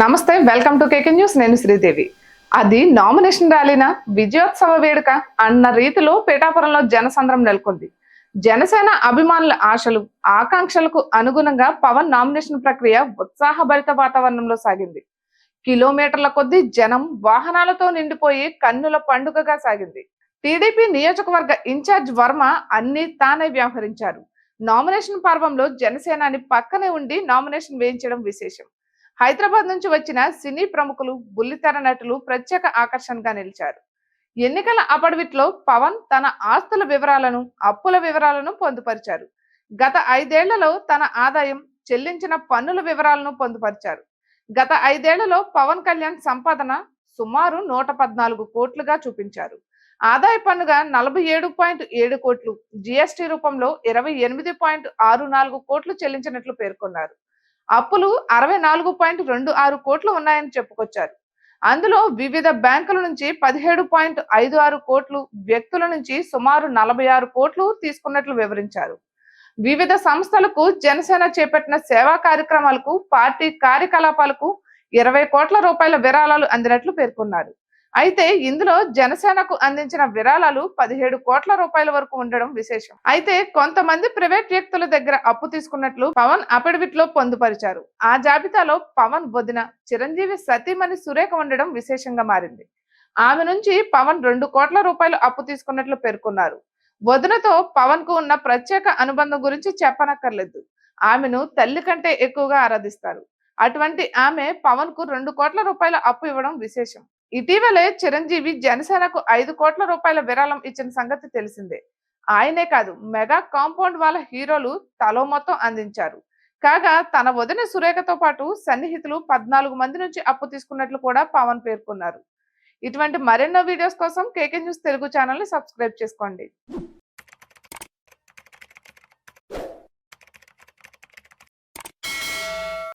నమస్తే welcome to KK news. నేను శ్రీదేవి. అది నామినేషన్ ర్యాలీనా? విజయోత్సవ వేడుక అన్న రీతిలో పిఠాపురంలో జనసంద్రం నెలకొంది. జనసేన అభిమానుల ఆశలు ఆకాంక్షలకు అనుగుణంగా పవన్ నామినేషన్ ప్రక్రియ ఉత్సాహభరిత వాతావరణంలో సాగింది. కిలోమీటర్ల కొద్దీ జనం వాహనాలతో నిండిపోయి కన్నుల పండుగగా సాగింది. టీడీపీ నియోజకవర్గ ఇన్ఛార్జ్ వర్మ అన్ని తానే వ్యవహరించారు. నామినేషన్ పర్వంలో జనసేనాని పక్కనే ఉండి నామినేషన్ వేయించడం విశేషం. హైదరాబాద్ నుంచి వచ్చిన సినీ ప్రముఖులు బుల్లితెర నటులు ప్రత్యేక ఆకర్షణగా నిలిచారు. ఎన్నికల అపడవిట్లో పవన్ తన ఆస్తుల వివరాలను అప్పుల వివరాలను పొందుపరిచారు. గత ఐదేళ్ళలో తన ఆదాయం చెల్లించిన పన్నుల వివరాలను పొందుపరిచారు. గత ఐదేళ్ళలో పవన్ కళ్యాణ్ సంపాదన సుమారు నూట పద్నాలుగు కోట్లుగా చూపించారు. ఆదాయ పన్నుగా నలభై ఏడు పాయింట్ ఏడు కోట్లు జిఎస్టి రూపంలో ఇరవై ఎనిమిది పాయింట్ ఆరు నాలుగు కోట్లు చెల్లించినట్లు పేర్కొన్నారు. అప్పులు అరవై నాలుగు పాయింట్ రెండు ఆరు కోట్లు ఉన్నాయని చెప్పుకొచ్చారు. అందులో వివిధ బ్యాంకుల నుంచి పదిహేడు పాయింట్ ఐదు ఆరు కోట్లు వ్యక్తుల నుంచి సుమారు నలభై ఆరు కోట్లు తీసుకున్నట్లు వివరించారు. వివిధ సంస్థలకు జనసేన చేపట్టిన సేవా కార్యక్రమాలకు పార్టీ కార్యకలాపాలకు ఇరవై కోట్ల రూపాయల విరాళాలు అందినట్లు పేర్కొన్నారు. అయితే ఇందులో జనసేనకు అందించిన విరాళాలు పదిహేడు కోట్ల రూపాయల వరకు ఉండడం విశేషం. అయితే కొంతమంది ప్రైవేట్ వ్యక్తుల దగ్గర అప్పు తీసుకున్నట్లు పవన్ అఫిడవిట్లో పొందుపరిచారు. ఆ జాబితాలో పవన్ వదిన చిరంజీవి సతీమణి సురేఖ ఉండడం విశేషంగా మారింది. ఆమె నుంచి పవన్ రెండు కోట్ల రూపాయలు అప్పు తీసుకున్నట్లు పేర్కొన్నారు. వదినతో పవన్కు ఉన్న ప్రత్యేక అనుబంధం గురించి చెప్పనక్కర్లేదు. ఆమెను తల్లి కంటే ఎక్కువగా ఆరాధిస్తారు. అటువంటి ఆమె పవన్కు రెండు కోట్ల రూపాయల అప్పు ఇవ్వడం విశేషం. ఇటీవలే చిరంజీవి జనసేనకు ఐదు కోట్ల రూపాయల విరాళం ఇచ్చిన సంగతి తెలిసిందే. ఆయనే కాదు మెగా కాంపౌండ్ వాళ్ళ హీరోలు తలో మొత్తం అందించారు. కాగా తన వదిన సురేఖతో పాటు సన్నిహితులు పద్నాలుగు మంది నుంచి అప్పు తీసుకున్నట్లు కూడా పవన్ పేర్కొన్నారు. ఇటువంటి మరెన్నో వీడియోస్ కోసం కేకే న్యూస్ తెలుగు ఛానల్ని సబ్స్క్రైబ్ చేసుకోండి.